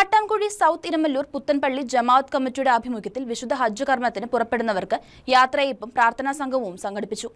Kattamkuzhi south Iramallur Puthenpally ജമാഅത്ത് കമ്മിറ്റിയുടെ ആഭിമുഖ്യത്തിൽ വിശുദ്ധ ഹജ്ജ് കർമ്മത്തിന് പുറപ്പെടുന്നവർക്ക് യാത്രയപ്പും പ്രാർത്ഥനാ സംഘവും സംഘടിപ്പിച്ചു.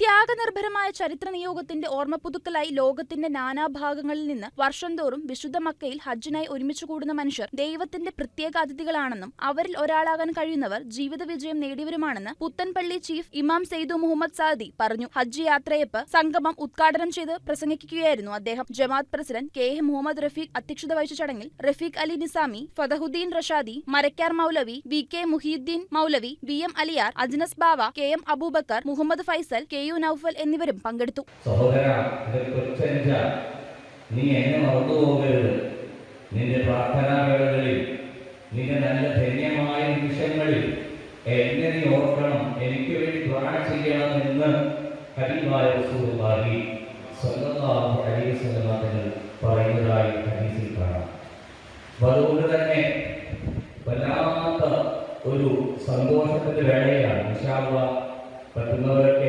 ത്യാഗനിർഭരമായ ചരിത്ര നിയോഗത്തിന്റെ ഓർമ്മ പുതുക്കലായി ലോകത്തിന്റെ നാനാഭാഗങ്ങളിൽ നിന്ന് വർഷം തോറും വിശുദ്ധ മക്കയിൽ ഹജ്ജിനായി ഒരുമിച്ച് കൂടുന്ന മനുഷ്യർ ദൈവത്തിന്റെ പ്രത്യേക അതിഥികളാണെന്നും അവരിൽ ഒരാളാകാൻ കഴിയുന്നവർ ജീവിത വിജയം നേടിയവരുമാണെന്ന് പുത്തൻപള്ളി ചീഫ് ഇമാം സെയ്ദു മുഹമ്മദ് സാദി പറഞ്ഞു. ഹജ്ജ് യാത്രയപ്പ് സംഗമം ഉദ്ഘാടനം ചെയ്ത് പ്രസംഗിക്കുകയായിരുന്നു അദ്ദേഹം. ജമാഅത്ത് president K A Muhammad Rafeeq അധ്യക്ഷത വഹിച്ച ചടങ്ങിൽ റഫീഖ് അലി നിസാമി ഫതഹുദ്ദീൻ റഷാദി മരക്കാർ മൗലവി വി കെ മുഹീദ്ദീൻ മൗലവി V M Aliyar Ajnas Bava K M Aboobacker Muhammad Faisal K U Noufal എന്നിവരും പങ്കെടുത്തു. നീ നിന്റെ നിന്റെ നല്ല ധന്യമായ നിമിഷങ്ങളിൽ എന്നെ ഓർക്കണം. എനിക്ക് വേണ്ടി ദ്വാര ചെയ്യണം എന്ന് റസൂലുള്ളാഹി സ്വല്ലല്ലാഹു അലൈഹി വസല്ലം പറയുന്നതായി ഹദീസിൽ കാണാം. അതുകൊണ്ട് തന്നെ വല്ലാത്ത ഒരു സന്തോഷത്തിന്റെ വേളയാണ്. ഇൻഷാള്ള പറ്റുന്നവരൊക്കെ